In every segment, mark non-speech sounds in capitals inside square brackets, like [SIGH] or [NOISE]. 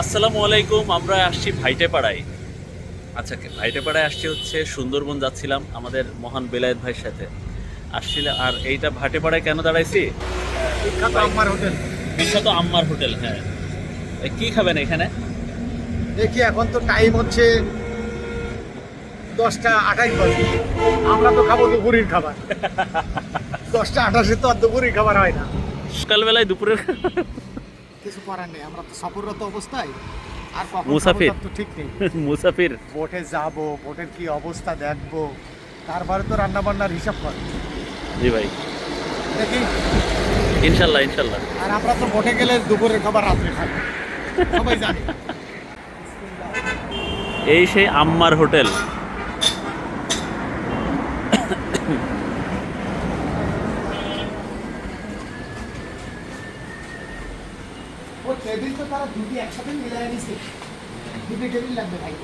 আসসালামু আলাইকুম আমরা আসছি ভাইটেপাড়ায়। আচ্ছা ভাইটেপাড়ায় আসছি হচ্ছে সুন্দরবন যাচ্ছিলাম আমাদের মহান বেলায়েত ভাইয়ের সাথে। আসছিলাম আর এইটা ভাটেপাড়ায় কেন দাঁড়াইছি? বিখ্যাত আম্মার হোটেল। বিখ্যাত আম্মার হোটেল হ্যাঁ। কি খাবেন এখানে? দেখি এখন তো টাইম হচ্ছে দশটা আঠাইশ বাজে। আমরা তো খাব দুপুরের খাবার। [LAUGHS] দশটা আঠাশে তো আর দুপুরের খাবার হয় না। সকালবেলায় দুপুরের কিছু করার নেই আমরা তো সফররত অবস্থায়। আর মুসাফির। তো ঠিক নেই। [LAUGHS] মুসাফির। বোটে যাব বোটের কি অবস্থা দেখব তারপরে তো রান্না বান্নার হিসাব কর। জি ভাই। দেখি। ইনশাল্লাহ ইনশাল্লাহ। আর আমরা তো বোটে গেলে দুপুরের খাবার রাত্রে খাব সবাই জানে। এই সেই আম্মার হোটেল ও টেবিল তো তারা দুটি একসাথে মিলাই নিছে দুটি টেবিল লাগবে ভাই।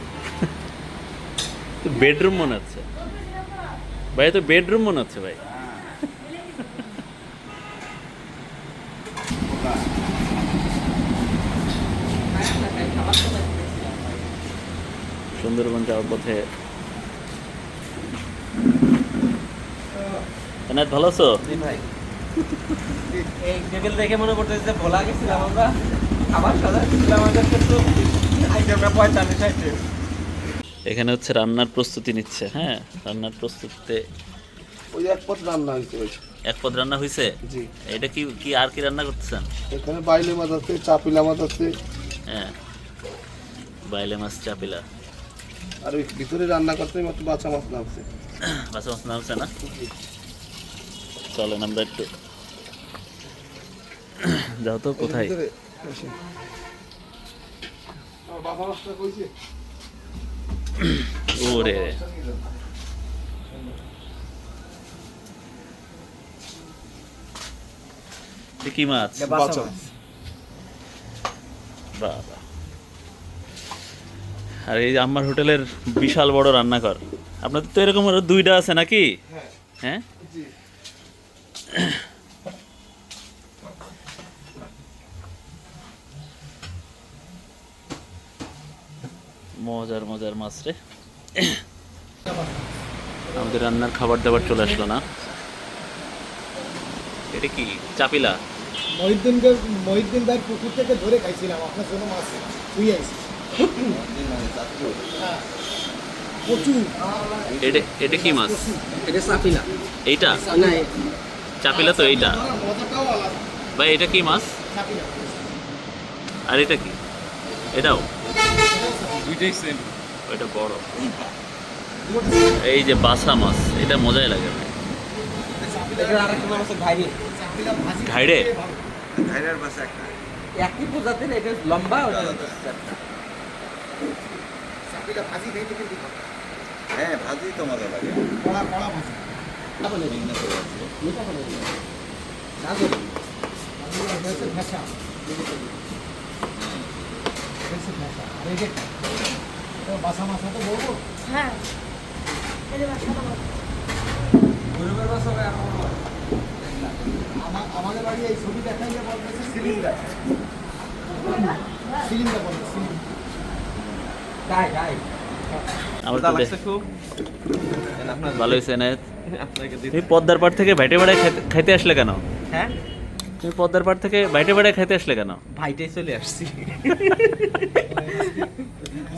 তো বেডরুম মনে হচ্ছে। ভাই তো বেডরুম মনে হচ্ছে ভাই। সুন্দরবন যাওয়ার পথে। ভালো আছো? ভাই। এই দেখে মনে করতেছে ভোলা গেছিলাম আমরা। আবার সাদা ছিল আমাদের কিন্তু আইটেমটা পঁয়তাল্লিশ আইটেম এখানে হচ্ছে রান্নার প্রস্তুতি নিচ্ছে হ্যাঁ? রান্নার প্রস্তুতিতে ওই এক পথ রান্না হয়েছে এক পদ রান্না হয়েছে জি। এটা কি কি আর কি রান্না করতেছেন? এখানে বাইলে মাছ আছে চাপিলা মাছ আছে। হ্যাঁ। বাইলে মাছ চাপিলা। আর ওই ভিতরে রান্না করতে মাত্র বাচ্চা মাছ নামছে। [CLEARS THROAT] বাসা মাছ নামছে না? চলেন আমরা একটু। [CLEARS THROAT] যাও তো কোথায়? বাবা ওরে কি মাছ? বাহ। আর এই যে আমার হোটেলের বিশাল বড় রান্নাঘর। আপনাদের তো এরকম আরও দুইটা আছে নাকি? হ্যাঁ। মজার মজার মাছ রে। আমাদের রান্নার খাবার দাবার চলে আসলো না। এটা কি? চাপিলা? মহিউদ্দিনকে মহিউদ্দিন ভাই পুকুর থেকে ধরে খাইছিলাম আপনার জন্য মাছ শুয়ে আইছি। হ্যাঁ। প্রচুর। এটা এটা কি মাছ? এটা এইটা? না চাপিলা তো এইটা। ভাই এটা কি মাছ? আর এটা কি? এটাও? দুইটাই সেম ওইটা বড়। এই যে বাসা মাছ এটা মজাই লাগে ভাজি? খেতে ভালো। একই প্রজাতির এটা লম্বা ওটা চাপিলা ভাজি খাইতে কিন্তু। হ্যাঁ ভাজি তো মজা লাগে। কড়া কড়া ভাজি। ভাজি ভেসা আর এই যে বাসা তো বলব হ্যাঁ এই যে আমাদের বাড়ি এই ছবি দেখাইলে বলতেছে সিলিন্ডার সিলিন্ডার বলে সিলিন্ডার গাই গাই আমার তো খুব ভালো হয়েছে তুমি পদ্মার পাড় থেকে ভেটে বেড়ায় খাইতে আসলে কেন? হ্যাঁ? তুমি পদ্মার পাড় থেকে ভাইটে বাইরে খাইতে আসলে কেন? ভাইটাই চলে আসছি।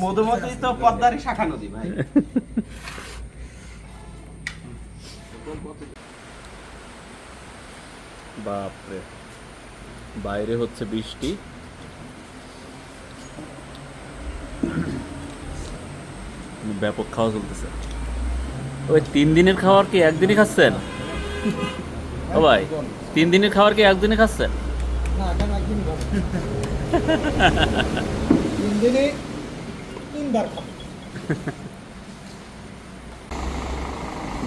মধুমতি তো পদ্মারই শাখা নদী ভাই। বাপরে। বাইরে হচ্ছে বৃষ্টি। ব্যাপক খাওয়া চলতেছে। ওই তিন দিনের খাবার কি একদিনই খাচ্ছেন? ও ভাই তিন দিনের খাবার কি একদিনে খাচ্ছেন না এখন একদিনই [LAUGHS] তিন দিনে তিনবার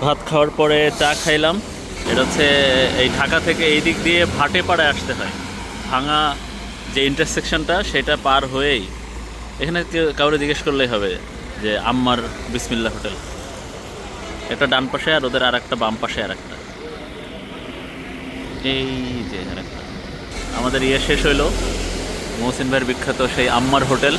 ভাত খাওয়ার পরে চা খাইলাম। এটা হচ্ছে এই ঢাকা থেকে এই দিক দিয়ে ভাটে পাড়ায় আসতে হয়। ভাঙা যে ইন্টারসেকশনটা সেটা পার হয়েই এখানে কেউ- কাউরে জিজ্ঞেস করলেই হবে যে আম্মার বিসমিল্লা হোটেল। একটা ডান পাশে আর ওদের আর একটা বাম পাশে আর একটা এই যে আমাদের ইয়ে শেষ হইল। মহসিন ভাইয়ের বিখ্যাত সেই আম্মার হোটেল।